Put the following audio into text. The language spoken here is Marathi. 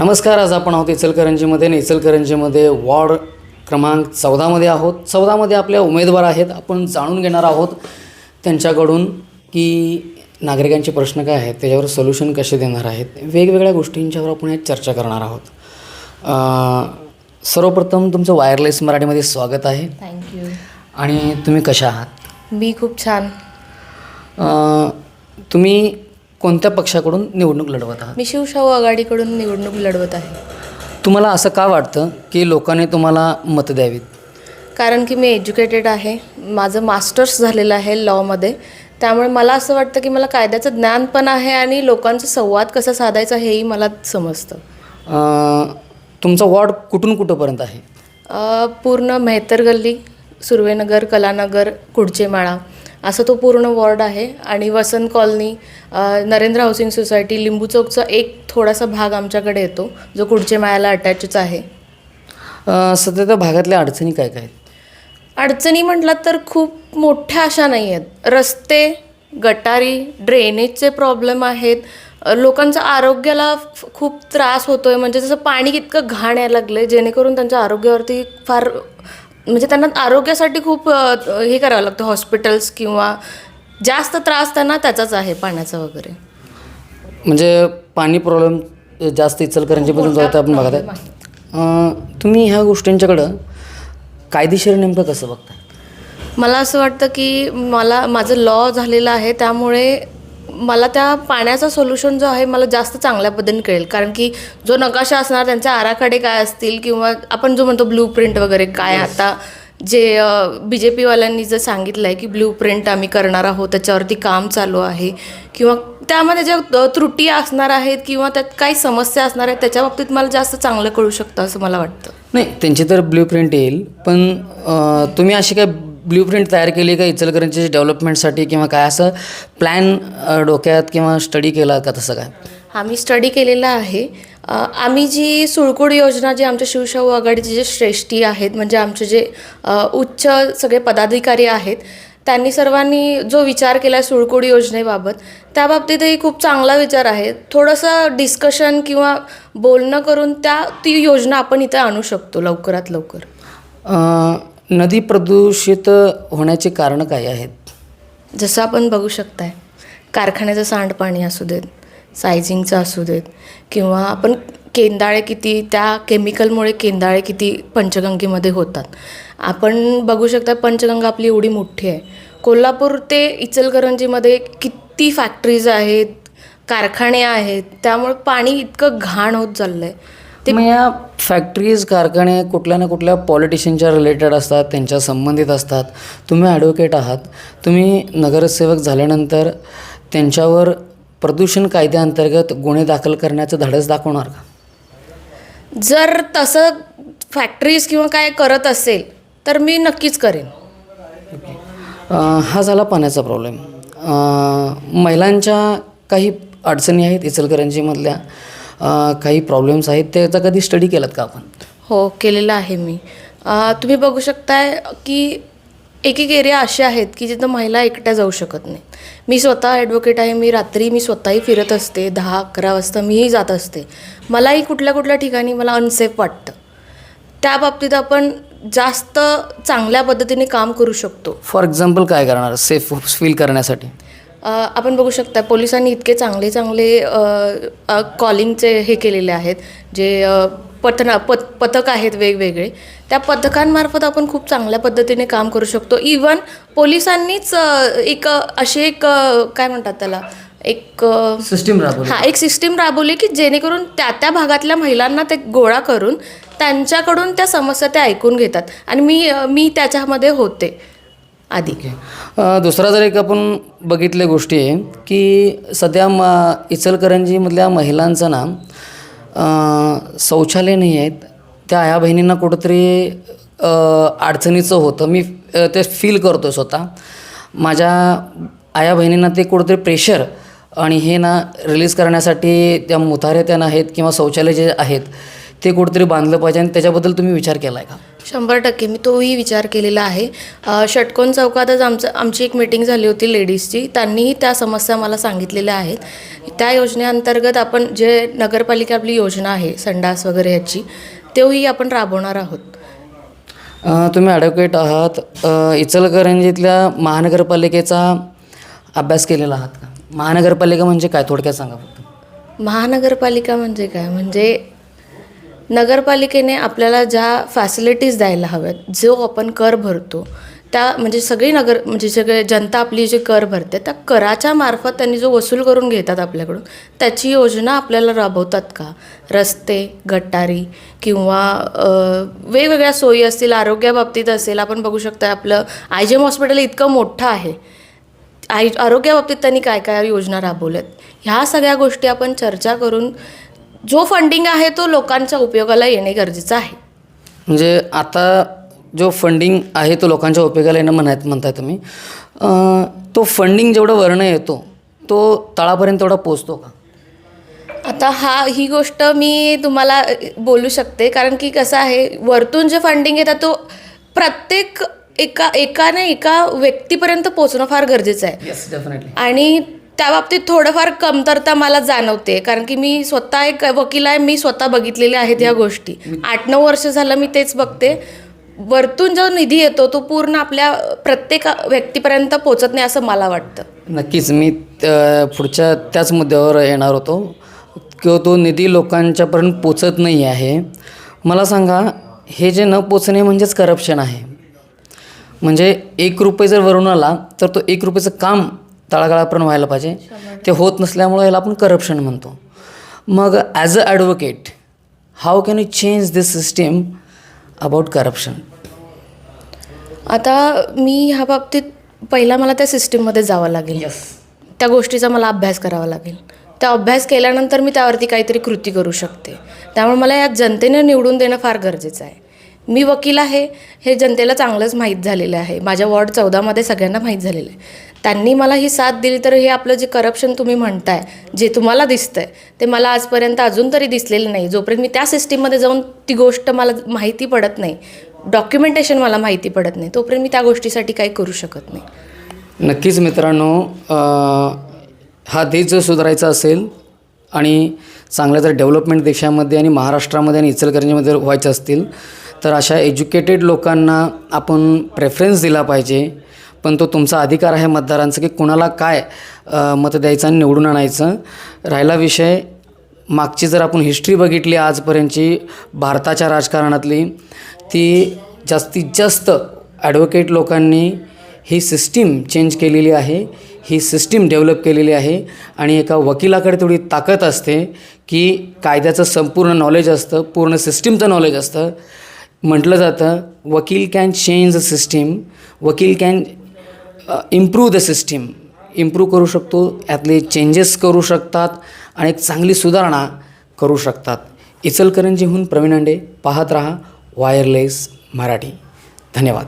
नमस्कार आज आपण आहोत इचलकरंजीमध्ये आणि इचलकरंजीमध्ये वॉर्ड क्रमांक चौदामध्ये आहोत. चौदामध्ये आपल्या उमेदवार आहेत. आपण जाणून घेणार आहोत त्यांच्याकडून की नागरिकांचे प्रश्न काय आहेत त्याच्यावर सोल्युशन कसे देणार आहेत वेगवेगळ्या गोष्टींच्यावर आपण यात चर्चा करणार आहोत. सर्वप्रथम तुमचं वायरलेस मराठीमध्ये स्वागत आहे. थँक्यू आणि तुम्ही कशा आहात? मी खूप छान. तुम्ही कोणत्या पक्षाकडून निवडणूक लढवत आहात? मी शिवशाहू आघाडीकडून निवडणूक लढवत आहे. तुम्हाला असं का वाटतं की लोकांनी तुम्हाला मतं द्यावीत? कारण की मी एज्युकेटेड आहे माझं मास्टर्स झालेलं आहे लॉमध्ये त्यामुळे मला असं वाटतं की मला कायद्याचं ज्ञान पण आहे आणि लोकांचा संवाद कसा साधायचा हेही मला समजतं. अं, तुमचा वॉर्ड कुठून कुठंपर्यंत आहे? अ, पूर्ण मेहतर गल्ली सुर्वेनगर कलानगर कुडचे माळा असं तो पूर्ण वॉर्ड आहे. आणि Vasant colony Narendra housing society लिंबू चौकचा एक थोडासा भाग आमच्याकडे येतो जो कुडचे माळ्याला अटॅचच आहे. सध्या त्या भागातल्या अडचणी काय काय अडचणी म्हटलं तर खूप मोठ्या अशा नाही आहेत. रस्ते गटारी ड्रेनेजचे प्रॉब्लेम आहेत. अ, लोकांच्या आरोग्याला खूप त्रास होतो आहे म्हणजे जसं पाणी इतकं घाण यायला लागलं आहे जेणेकरून त्यांच्या आरोग्यावरती फार म्हणजे त्यांना आरोग्यासाठी खूप हे करावं लागतं हॉस्पिटल्स किंवा जास्त त्रास त्यांना त्याचाच आहे पाण्याचा वगैरे. म्हणजे पाणी प्रॉब्लेम जास्त इचलकरंजीमधून जो आहे ते आपण बघत आहे तुम्ही ह्या गोष्टींच्याकडं कायदेशीर नेमकं कसं बघताय? मला असं वाटतं की मला माझं लॉ झालेलं आहे त्यामुळे मला त्या पाण्याचा सोल्युशन जो आहे मला जास्त चांगल्या पद्धतीने कळेल. कारण की जो नकाशा असणार त्यांचे आराखडे काय असतील किंवा आपण जो म्हणतो ब्लू प्रिंट वगैरे काय आता जे बी जे पीवाल्यांनी जर सांगितलं आहे की ब्लू प्रिंट आम्ही करणार आहोत त्याच्यावरती काम चालू आहे किंवा त्यामध्ये ज्या त्रुटी असणार आहेत किंवा त्यात काही समस्या असणार आहेत त्याच्या बाबतीत मला जास्त चांगलं कळू शकतं असं मला वाटतं. नाही त्यांची तर ब्ल्यू प्रिंट येईल पण तुम्ही अशी काय ब्ल्यू प्रिंट तयार केली का इचलकरंजी डेव्हलपमेंटसाठी किंवा काय असं प्लॅन डोक्यात किंवा स्टडी केला का तसं काय? आम्ही स्टडी केलेला आहे. आम्ही जी सुळकुड योजना जी आमच्या शिवशाहू आघाडीचे जे श्रेष्ठी आहेत म्हणजे आमचे जे उच्च सगळे पदाधिकारी आहेत त्यांनी सर्वांनी जो विचार केला आहे सुळकुड योजनेबाबत त्या बाबतीतही खूप चांगला विचार आहे. थोडंसं डिस्कशन किंवा बोलणं करून त्या ती योजना आपण इथे आणू शकतो लवकरात लवकर. नदी प्रदूषित होण्याची कारणं काय आहेत? जसं आपण बघू शकताय कारखान्याचं सांडपाणी असू देत सायझिंगचं असू देत किंवा आपण केंदाळे किती त्या केमिकलमुळे केंदाळे किती पंचगंगेमध्ये होतात. आपण बघू शकता पंचगंगा आपली एवढी मोठी आहे. कोल्हापूर ते इचलकरंजीमध्ये किती फॅक्टरीज आहेत कारखाने आहेत त्यामुळे पाणी इतकं घाण होत चाललं आहे ते मग या फॅक्टरीज कारखाने कुठल्या ना कुठल्या पॉलिटिशियनच्या रिलेटेड असतात त्यांच्या संबंधित असतात. तुम्ही ॲडव्होकेट आहात. तुम्ही नगरसेवक झाल्यानंतर त्यांच्यावर प्रदूषण कायद्याअंतर्गत गुन्हे दाखल करण्याचं धाडस दाखवणार का? जर तसं फॅक्टरीज किंवा काय करत असेल तर मी नक्कीच करेन. अं, हा झाला पाण्याचा प्रॉब्लेम महिलांच्या काही अडचणी आहेत इचलकरंजीमधल्या. काही प्रॉब्लेम्स आहेत त्याचा कधी स्टडी केलात का आपण? हो केलेलं आहे मी. अ, तुम्ही बघू शकताय की एक एक एरिया असे आहेत की जिथं महिला एकट्या जाऊ शकत नाही. मी स्वतः ॲडव्होकेट आहे मी रात्री मी स्वतःही फिरत असते दहा अकरा वाजता मीही जात असते. मलाही कुठल्या कुठल्या ठिकाणी मला अनसेफ वाटतं. त्या बाबतीत आपण जास्त चांगल्या पद्धतीने काम करू शकतो. फॉर एक्झाम्पल काय करणार? सेफ फील करण्यासाठी? आपण बघू शकता पोलिसांनी इतके चांगले चांगले कॉलिंगचे हे केलेले आहेत जे पथना पत पथक आहेत वेगवेगळे. त्या पथकांमार्फत आपण खूप चांगल्या पद्धतीने काम करू शकतो. इवन पोलिसांनीच एक अशी एक काय म्हणतात त्याला एक सिस्टीम राबवली. हा एक सिस्टीम राबवली की जेणेकरून त्या त्या भागातल्या महिलांना ते गोळा करून त्यांच्याकडून त्या समस्या त्या ऐकून घेतात. आणि मी मी त्याच्यामध्ये होते. आधी. दुसरा जर एक आपण बघितल्या गोष्टी आहे की सध्या म इचलकरंजीमधल्या महिलांचं ना शौचालय नाही आहेत. त्या आया बहिणींना कुठंतरी अडचणीचं होतं. मी ते फील करतो स्वतः. माझ्या आया बहिणींना ते कुठंतरी प्रेशर आणि हे ना रिलीज करण्यासाठी त्या मुतारे त्या आहेत किंवा शौचालय जे आहेत ते कुठेतरी बांधलं पाहिजे आणि त्याच्याबद्दल तुम्ही विचार केला आहे का? शंभर टक्के. मी तोही विचार केलेला आहे. षटकोन चौकातच आमचं आमची एक मीटिंग झाली होती लेडीजची त्यांनीही त्या समस्या मला सांगितलेल्या आहेत. त्या योजनेअंतर्गत आपण जे नगरपालिका आपली योजना आहे संडास वगैरे याची तोही आपण राबवणार आहोत. तुम्ही ॲडव्होकेट आहात. इचलकरंजीतल्या महानगरपालिकेचा अभ्यास केलेला आहात का? महानगरपालिका म्हणजे काय? थोडक्यात सांगा फक्त. महानगरपालिका म्हणजे काय? म्हणजे नगरपालिकेने आपल्याला ज्या फॅसिलिटीज द्यायला हव्यात जो आपण कर भरतो त्या म्हणजे सगळी नगर म्हणजे सगळे जनता आपली जी कर भरते त्या कराच्या मार्फत त्यांनी जो वसूल करून घेतात आपल्याकडून त्याची योजना आपल्याला राबवतात का? रस्ते गटारी किंवा वेगवेगळ्या सोयी असतील आरोग्याबाबतीत असेल आपण बघू शकता आपलं आय जी एम हॉस्पिटल इतकं मोठं आहे. आय आरोग्याबाबतीत त्यांनी काय काय योजना राबवल्यात? ह्या सगळ्या गोष्टी आपण चर्चा करून जो फंडिंग आहे तो लोकांच्या उपयोगाला येणे गरजेचं आहे. म्हणजे आता जो फंडिंग आहे तो लोकांच्या उपयोगाला येणं म्हणायत म्हणताय तुम्ही. अ, तो फंडिंग जेवढं वर्ण येतो तो तळापर्यंत तेवढा पोचतो का? आता हा ही गोष्ट मी तुम्हाला अ, बोलू शकते. कारण की कसं आहे वरतून जे फंडिंग येतात तो प्रत्येक एका एकाने एका व्यक्तीपर्यंत पोचणं फार गरजेचं आहे. येस डेफिनेटली आणि त्या बाबतीत थोडंफार कमतरता मला जाणवते. कारण की मी स्वतः एक वकील आहे मी स्वतः बघितलेल्या आहेत या गोष्टी. आठ नऊ वर्ष झालं मी तेच बघते. वरतून जो निधी येतो तो पूर्ण आपल्या प्रत्येक व्यक्तीपर्यंत पोचत नाही असं मला वाटतं. नक्कीच. मी पुढच्या त्याच मुद्द्यावर येणार होतो. किंवा तो निधी लोकांच्यापर्यंत पोचत नाही आहे. मला सांगा हे जे न पोचणे म्हणजेच करप्शन आहे. म्हणजे एक रुपये जर वरून आला तर तो एक रुपयाचं काम तळागाळापर्यंत व्हायला पाहिजे. ते होत नसल्यामुळे याला आपण करप्शन म्हणतो. मग as a advocate how can you change this system about corruption आता मी ह्या बाबतीत पहिला मला त्या सिस्टीममध्ये जावं लागेल. त्या गोष्टीचा मला अभ्यास करावा लागेल. त्या अभ्यास केल्यानंतर मी त्यावरती काहीतरी कृती करू शकते. त्यामुळे मला या जनतेनं निवडून देणं फार गरजेचं आहे. मी वकील आहे हे जनतेला चांगलंच माहीत झालेलं आहे. माझ्या वॉर्ड चौदामध्ये सगळ्यांना माहीत झालेलं आहे. त्यांनी मला ही साथ दिली तर हे आपलं जे करप्शन तुम्ही म्हणताय जे तुम्हाला दिसतंय ते मला आजपर्यंत अजून तरी दिसलेलं नाही. जोपर्यंत मी त्या सिस्टीममध्ये जाऊन ती गोष्ट मला माहिती पडत नाही डॉक्युमेंटेशन मला माहिती पडत नाही तोपर्यंत मी त्या गोष्टीसाठी काही करू शकत नाही. नक्कीच मित्रांनो हा देश जर सुधारायचा असेल आणि चांगल्या जर डेव्हलपमेंट देशामध्ये आणि महाराष्ट्रामध्ये आणि इचलकरंजीमध्ये व्हायचे असतील तर अशा एज्युकेटेड लोकांना आपण प्रेफरन्स दिला पाहिजे. पण तो तुमचा अधिकार आहे मतदारांचा की कुणाला काय मत द्यायचं आणि निवडून आणायचं. राहिला विषय मागची जर आपण हिस्ट्री बघितली आजपर्यंतची भारताच्या राजकारणातली ती जास्तीत जास्त ॲडव्होकेट लोकांनी ही सिस्टीम चेंज केलेली आहे ही सिस्टीम डेव्हलप केलेली आहे आणि एका वकिलाकडे तेवढी ताकद असते की कायद्याचं संपूर्ण नॉलेज असतं पूर्ण सिस्टीमचं नॉलेज असतं. म्हटलं जातं वकील कॅन चेंज द सिस्टीम वकील can improve the system improve करू शकतो यातले चेंजेस करू शकतात आणि एक चांगली सुधारणा करू शकतात. इचलकरंजीहून प्रवीण अंडे पाहत रहा वायरलेस मराठी. धन्यवाद.